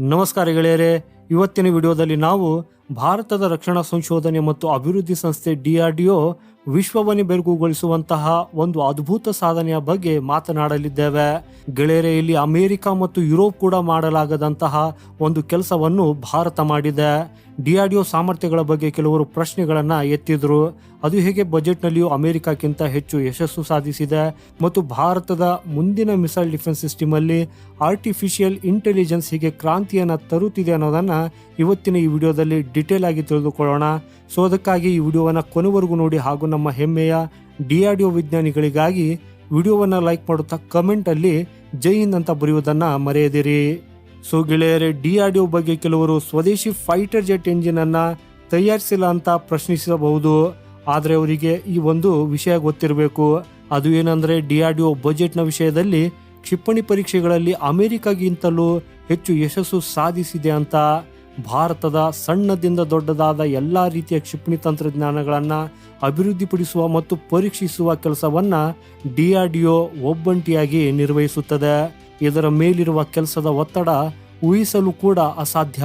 ನಮಸ್ಕಾರ ಗೆಳೆಯರೆ, ಇವತ್ತಿನ ವಿಡಿಯೋದಲ್ಲಿ ನಾವು ಭಾರತದ ರಕ್ಷಣಾ ಸಂಶೋಧನೆ ಮತ್ತು ಅಭಿವೃದ್ಧಿ ಸಂಸ್ಥೆ ಡಿಆರ್ಡಿಒ ವಿಶ್ವವನ್ನೇ ಬೆರಗುಗೊಳಿಸುವಂತಹ ಒಂದು ಅದ್ಭುತ ಸಾಧನೆಯ ಬಗ್ಗೆ ಮಾತನಾಡಲಿದ್ದೇವೆ. ಗೆಳೆಯರೆ, ಇಲ್ಲಿ ಅಮೆರಿಕ ಮತ್ತು ಯುರೋಪ್ ಕೂಡ ಮಾಡಲಾಗದಂತಹ ಒಂದು ಕೆಲಸವನ್ನು ಭಾರತ ಮಾಡಿದೆ. ಡಿಆರ್ಡಿಒ ಸಾಮರ್ಥ್ಯಗಳ ಬಗ್ಗೆ ಕೆಲವರು ಪ್ರಶ್ನೆಗಳನ್ನು ಎತ್ತಿದ್ರು. ಅದು ಹೇಗೆ ಬಜೆಟ್ನಲ್ಲಿಯೂ ಅಮೆರಿಕಕ್ಕಿಂತ ಹೆಚ್ಚು ಯಶಸ್ಸು ಸಾಧಿಸಿದೆ ಮತ್ತು ಭಾರತದ ಮುಂದಿನ ಮಿಸೈಲ್ ಡಿಫೆನ್ಸ್ ಸಿಸ್ಟಮ್ ಅಲ್ಲಿ ಆರ್ಟಿಫಿಷಿಯಲ್ ಇಂಟೆಲಿಜೆನ್ಸ್ ಹೀಗೆ ಕ್ರಾಂತಿಯನ್ನು ತರುತ್ತಿದೆ ಅನ್ನೋದನ್ನ ಇವತ್ತಿನ ಈ ವಿಡಿಯೋದಲ್ಲಿ ಡಿಟೇಲ್ ಆಗಿ ತಿಳಿದುಕೊಳ್ಳೋಣ. ಸೊ, ಅದಕ್ಕಾಗಿ ಈ ವಿಡಿಯೋವನ್ನ ಕೊನೆವರೆಗೂ ನೋಡಿ ಹಾಗೂ ನಮ್ಮ ಹೆಮ್ಮೆಯ ಡಿಆರ್ಡಿಒ ವಿಜ್ಞಾನಿಗಳಿಗಾಗಿ ವಿಡಿಯೋವನ್ನ ಲೈಕ್ ಮಾಡುತ್ತಾ ಕಮೆಂಟ್ ಅಲ್ಲಿ ಜೈ ಹಿಂದ್ ಅಂತ ಬರೆಯುವುದನ್ನ ಮರೆಯದಿರಿ. ಸೊ ಗೆಳೆಯರೆ, ಡಿಆರ್ಡಿಒ ಬಗ್ಗೆ ಕೆಲವರು ಸ್ವದೇಶಿ ಫೈಟರ್ ಜೆಟ್ ಎಂಜಿನ್ ಅನ್ನ ತಯಾರಿಸಿಲ್ಲ ಅಂತ ಪ್ರಶ್ನಿಸಬಹುದು. ಆದರೆ ಅವರಿಗೆ ಈ ಒಂದು ವಿಷಯ ಗೊತ್ತಿರಬೇಕು. ಅದು ಏನಂದ್ರೆ, ಡಿಆರ್ಡಿಒ ಬಜೆಟ್ನ ವಿಷಯದಲ್ಲಿ ಕ್ಷಿಪಣಿ ಪರೀಕ್ಷೆಗಳಲ್ಲಿ ಅಮೆರಿಕಾಗಿಂತಲೂ ಹೆಚ್ಚು ಯಶಸ್ಸು ಸಾಧಿಸಿದೆ ಅಂತ. ಭಾರತದ ಸಣ್ಣದಿಂದ ದೊಡ್ಡದಾದ ಎಲ್ಲಾ ರೀತಿಯ ಕ್ಷಿಪಣಿ ತಂತ್ರಜ್ಞಾನಗಳನ್ನ ಅಭಿವೃದ್ಧಿಪಡಿಸುವ ಮತ್ತು ಪರೀಕ್ಷಿಸುವ ಕೆಲಸವನ್ನ ಒ ಒಬ್ಬಂಟಿಯಾಗಿ ನಿರ್ವಹಿಸುತ್ತದೆ. ಇದರ ಮೇಲಿರುವ ಕೆಲಸದ ಒತ್ತಡ ಊಹಿಸಲು ಕೂಡ ಅಸಾಧ್ಯ.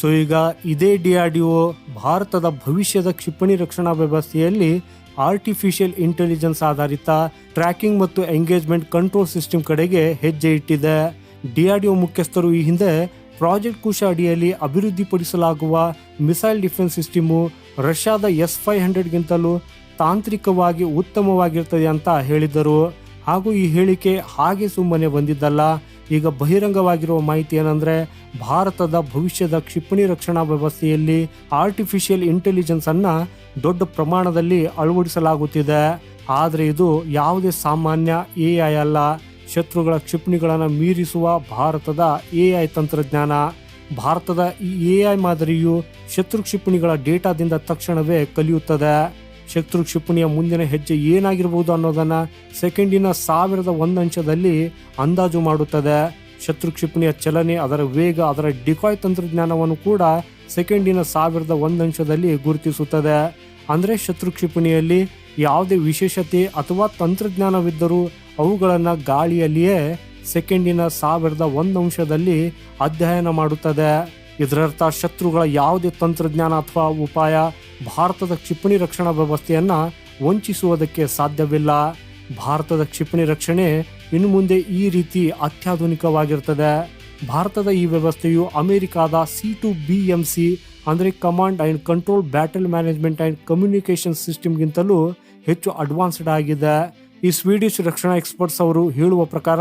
ಸೊ, ಈಗ ಇದೇ ಡಿಆರ್ಡಿಒ ಭಾರತದ ಭವಿಷ್ಯದ ಕ್ಷಿಪಣಿ ರಕ್ಷಣಾ ವ್ಯವಸ್ಥೆಯಲ್ಲಿ ಆರ್ಟಿಫಿಷಿಯಲ್ ಇಂಟೆಲಿಜೆನ್ಸ್ ಆಧಾರಿತ ಟ್ರ್ಯಾಕಿಂಗ್ ಮತ್ತು ಎಂಗೇಜ್ಮೆಂಟ್ ಕಂಟ್ರೋಲ್ ಸಿಸ್ಟಮ್ ಕಡೆಗೆ ಹೆಜ್ಜೆ ಇಟ್ಟಿದೆ. ಡಿಆರ್ಡಿಒ ಮುಖ್ಯಸ್ಥರು ಈ ಹಿಂದೆ ಪ್ರಾಜೆಕ್ಟ್ ಕುಶ ಅಡಿಯಲ್ಲಿ ಅಭಿವೃದ್ಧಿಪಡಿಸಲಾಗುವ ಮಿಸೈಲ್ ಡಿಫೆನ್ಸ್ ಸಿಸ್ಟಮು ರಷ್ಯಾದ ಎಸ್ ಫೈವ್ ಹಂಡ್ರೆಡ್ಗಿಂತಲೂ ತಾಂತ್ರಿಕವಾಗಿ ಉತ್ತಮವಾಗಿರ್ತದೆ ಅಂತ ಹೇಳಿದರು. ಹಾಗೂ ಈ ಹೇಳಿಕೆ ಹಾಗೆ ಸುಮ್ಮನೆ ಬಂದಿದ್ದಲ್ಲ. ಈಗ ಬಹಿರಂಗವಾಗಿರುವ ಮಾಹಿತಿ ಏನಂದ್ರೆ, ಭಾರತದ ಭವಿಷ್ಯದ ಕ್ಷಿಪಣಿ ರಕ್ಷಣಾ ವ್ಯವಸ್ಥೆಯಲ್ಲಿ ಆರ್ಟಿಫಿಷಿಯಲ್ ಇಂಟೆಲಿಜೆನ್ಸ್ ಅನ್ನ ದೊಡ್ಡ ಪ್ರಮಾಣದಲ್ಲಿ ಅಳವಡಿಸಲಾಗುತ್ತಿದೆ. ಆದರೆ ಇದು ಯಾವುದೇ ಸಾಮಾನ್ಯ ಎ ಐ ಅಲ್ಲ. ಶತ್ರುಗಳ ಕ್ಷಿಪಣಿಗಳನ್ನು ಮೀರಿಸುವ ಭಾರತದ ಎ ಐ ತಂತ್ರಜ್ಞಾನ. ಭಾರತದ ಈ ಎ ಐ ಮಾದರಿಯು ಶತ್ರು ಕ್ಷಿಪಣಿಗಳ ಡೇಟಾದಿಂದ ತಕ್ಷಣವೇ ಕಲಿಯುತ್ತದೆ. ಶತ್ರು ಕ್ಷಿಪಣಿಯ ಮುಂದಿನ ಹೆಜ್ಜೆ ಏನಾಗಿರಬಹುದು ಅನ್ನೋದನ್ನ ಸೆಕೆಂಡಿನ ಸಾವಿರದ ಒಂದು ಅಂಶದಲ್ಲಿ ಅಂದಾಜು ಮಾಡುತ್ತದೆ. ಶತ್ರು ಕ್ಷಿಪಣಿಯ ಚಲನೆ, ಅದರ ವೇಗ, ಅದರ ಡಿಕಾಯ್ ತಂತ್ರಜ್ಞಾನವನ್ನು ಕೂಡ ಸೆಕೆಂಡಿನ ಸಾವಿರದ ಒಂದು ಅಂಶದಲ್ಲಿ ಗುರುತಿಸುತ್ತದೆ. ಅಂದರೆ ಶತ್ರು ಕ್ಷಿಪಣಿಯಲ್ಲಿ ಯಾವುದೇ ವಿಶೇಷತೆ ಅಥವಾ ತಂತ್ರಜ್ಞಾನವಿದ್ದರೂ ಅವುಗಳನ್ನು ಗಾಳಿಯಲ್ಲಿಯೇ ಸೆಕೆಂಡಿನ ಸಾವಿರದ ಒಂದು ಅಂಶದಲ್ಲಿ ಅಧ್ಯಯನ ಮಾಡುತ್ತದೆ. ಇದರರ್ಥ ಶತ್ರುಗಳ ಯಾವುದೇ ತಂತ್ರಜ್ಞಾನ ಅಥವಾ ಉಪಾಯ ಭಾರತದ ಕ್ಷಿಪಣಿ ರಕ್ಷಣಾ ವ್ಯವಸ್ಥೆಯನ್ನು ವಂಚಿಸುವುದಕ್ಕೆ ಸಾಧ್ಯವಿಲ್ಲ. ಭಾರತದ ಕ್ಷಿಪಣಿ ರಕ್ಷಣೆ ಇನ್ನು ಮುಂದೆ ಈ ರೀತಿ ಅತ್ಯಾಧುನಿಕವಾಗಿರ್ತದೆ. ಭಾರತದ ಈ ವ್ಯವಸ್ಥೆಯು ಅಮೆರಿಕಾದ C two B M C ಅಂದರೆ command and control battle management and communication ಸಿಸ್ಟಮ್ಗಿಂತಲೂ ಹೆಚ್ಚು ಅಡ್ವಾನ್ಸ್ಡ್ ಆಗಿದೆ. ಈ ಸ್ವೀಡಿಶ್ ರಕ್ಷಣಾ ಎಕ್ಸ್ಪರ್ಟ್ಸ್ ಅವರು ಹೇಳುವ ಪ್ರಕಾರ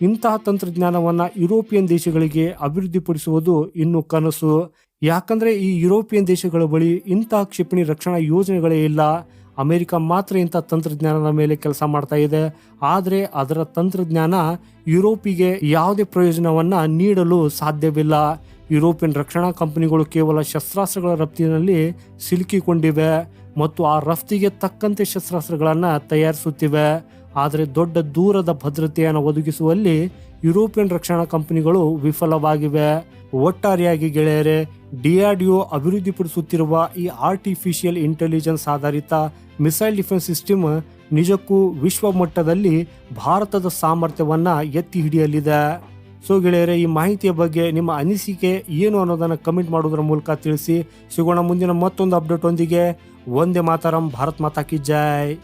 ಇಂತಹ ತಂತ್ರಜ್ಞಾನವನ್ನು ಯುರೋಪಿಯನ್ ದೇಶಗಳಿಗೆ ಅಭಿವೃದ್ಧಿಪಡಿಸುವುದು ಇನ್ನು ಕನಸು. ಯಾಕಂದ್ರೆ ಈ ಯುರೋಪಿಯನ್ ದೇಶಗಳ ಬಳಿ ಇಂತಹ ಕ್ಷಿಪಣಿ ರಕ್ಷಣಾ ಯೋಜನೆಗಳೇ ಇಲ್ಲ. ಅಮೆರಿಕ ಮಾತ್ರ ಇಂಥ ತಂತ್ರಜ್ಞಾನದ ಮೇಲೆ ಕೆಲಸ ಮಾಡ್ತಾ ಇದೆ. ಆದರೆ ಅದರ ತಂತ್ರಜ್ಞಾನ ಯುರೋಪಿಗೆ ಯಾವುದೇ ಪ್ರಯೋಜನವನ್ನು ನೀಡಲು ಸಾಧ್ಯವಿಲ್ಲ. ಯುರೋಪಿಯನ್ ರಕ್ಷಣಾ ಕಂಪನಿಗಳು ಕೇವಲ ಶಸ್ತ್ರಾಸ್ತ್ರಗಳ ರಫ್ತಿನಲ್ಲಿ ಸಿಲುಕಿಕೊಂಡಿವೆ ಮತ್ತು ಆ ರಫ್ತಿಗೆ ತಕ್ಕಂತೆ ಶಸ್ತ್ರಾಸ್ತ್ರಗಳನ್ನು ತಯಾರಿಸುತ್ತಿವೆ. ಆದರೆ ದೊಡ್ಡ ದೂರದ ಭದ್ರತೆಯನ್ನು ಒದಗಿಸುವಲ್ಲಿ ಯುರೋಪಿಯನ್ ರಕ್ಷಣಾ ಕಂಪನಿಗಳು ವಿಫಲವಾಗಿವೆ. ಒಟ್ಟಾರೆಯಾಗಿ ಗೆಳೆಯರೆ, ಡಿಆರ್ಡಿಒ ಅಭಿವೃದ್ಧಿಪಡಿಸುತ್ತಿರುವ ಈ ಆರ್ಟಿಫಿಷಿಯಲ್ ಇಂಟೆಲಿಜೆನ್ಸ್ ಆಧಾರಿತ ಮಿಸೈಲ್ ಡಿಫೆನ್ಸ್ ಸಿಸ್ಟಮ್ ನಿಜಕ್ಕೂ ವಿಶ್ವ ಮಟ್ಟದಲ್ಲಿ ಭಾರತದ ಸಾಮರ್ಥ್ಯವನ್ನ ಎತ್ತಿ ಹಿಡಿಯಲಿದೆ. ಸೊ ಗೆಳೆಯರೆ, ಈ ಮಾಹಿತಿಯ ಬಗ್ಗೆ ನಿಮ್ಮ ಅನಿಸಿಕೆ ಏನು ಅನ್ನೋದನ್ನ ಕಮೆಂಟ್ ಮಾಡೋದ್ರ ಮೂಲಕ ತಿಳಿಸಿ. ಸಿಗೋಣ ಮುಂದಿನ ಮತ್ತೊಂದು ಅಪ್ಡೇಟ್ ಒಂದಿಗೆ. ಒಂದೇ ಮಾತರಂ, ಭಾರತ್ ಮಾತಾ ಕಿ ಜೈ.